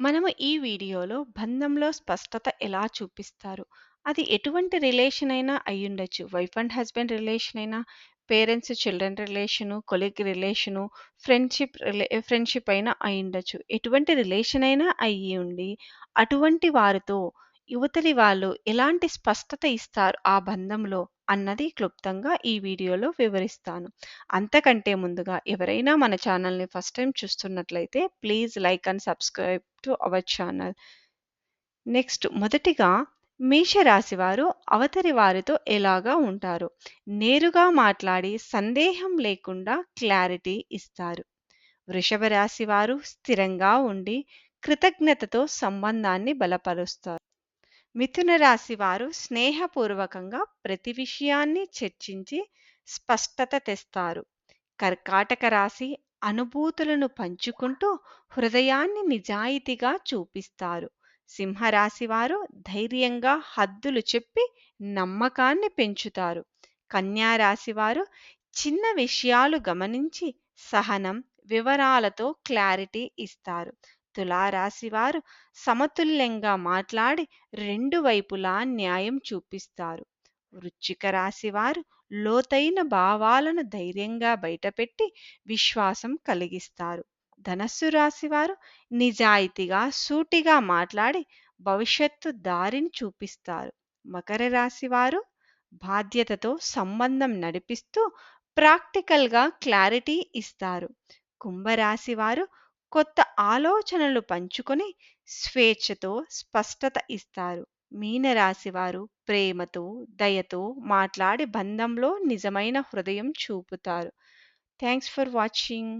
మనము ఈ వీడియోలో బంధంలో స్పష్టత ఎలా చూపిస్తారు? అది ఎటువంటి రిలేషన్ అయినా అయ్యుండొచ్చు. వైఫ్ అండ్ హస్బెండ్ రిలేషన్ అయినా, parents children relation, colleague relation, friendship relay friendship అయినా అయ్యుండొచ్చు. ఎటువంటి రిలేషన్ అయినా అయ్యి ఉండి అటువంటి వారితో యువతలి వాళ్ళు ఎలాంటి స్పష్టత ఇస్తారు ఆ బంధంలో అన్నది క్లుప్తంగా ఈ వీడియోలో వివరిస్తాను. అంతకంటే ముందుగా ఎవరైనా మన ఛానల్‌ని ఫస్ట్ టైం చూస్తున్నట్లయితే please like and subscribe to our channel. Next మొదటిగా మేషరాశి వారు అవతరి వారితో ఎలాగా ఉంటారు? నేరుగా మాట్లాడి సందేహం లేకుండా క్లారిటీ ఇస్తారు. వృషభ రాశి వారు స్థిరంగా ఉండి కృతజ్ఞతతో సంబంధాన్ని బలపరుస్తారు. మిథున రాశి వారు స్నేహపూర్వకంగా ప్రతి విషయాన్ని చర్చించి స్పష్టత తెస్తారు. కర్కాటక రాశి అనుభూతులను పంచుకుంటూ హృదయాన్ని నిజాయితీగా చూపిస్తారు. సింహరాశి వారు ధైర్యంగా హద్దులు చెప్పి నమ్మకాన్ని పెంచుతారు. కన్యారాశి వారు చిన్న విషయాలు గమనించి సహనం, వివరాలతో క్లారిటీ ఇస్తారు. తులారాశి రాశివారు సమతుల్యంగా మాట్లాడి రెండు వైపులా న్యాయం చూపిస్తారు. వృశ్చిక రాశివారు లోతైన భావాలను ధైర్యంగా బయటపెట్టి విశ్వాసం కలిగిస్తారు. ధనస్సు రాశివారు నిజాయితీగా సూటిగా మాట్లాడి భవిష్యత్తు దారిని చూపిస్తారు. మకర రాశివారు బాధ్యతతో సంబంధం నడిపిస్తూ ప్రాక్టికల్‌గా క్లారిటీ ఇస్తారు. కుంభరాశి వారు కొత్త ఆలోచనలు పంచుకొని స్వేచ్ఛతో స్పష్టత ఇస్తారు. మీనరాశివారు ప్రేమతో, దయతో మాట్లాడి బంధంలో నిజమైన హృదయం చూపుతారు. Thanks for watching.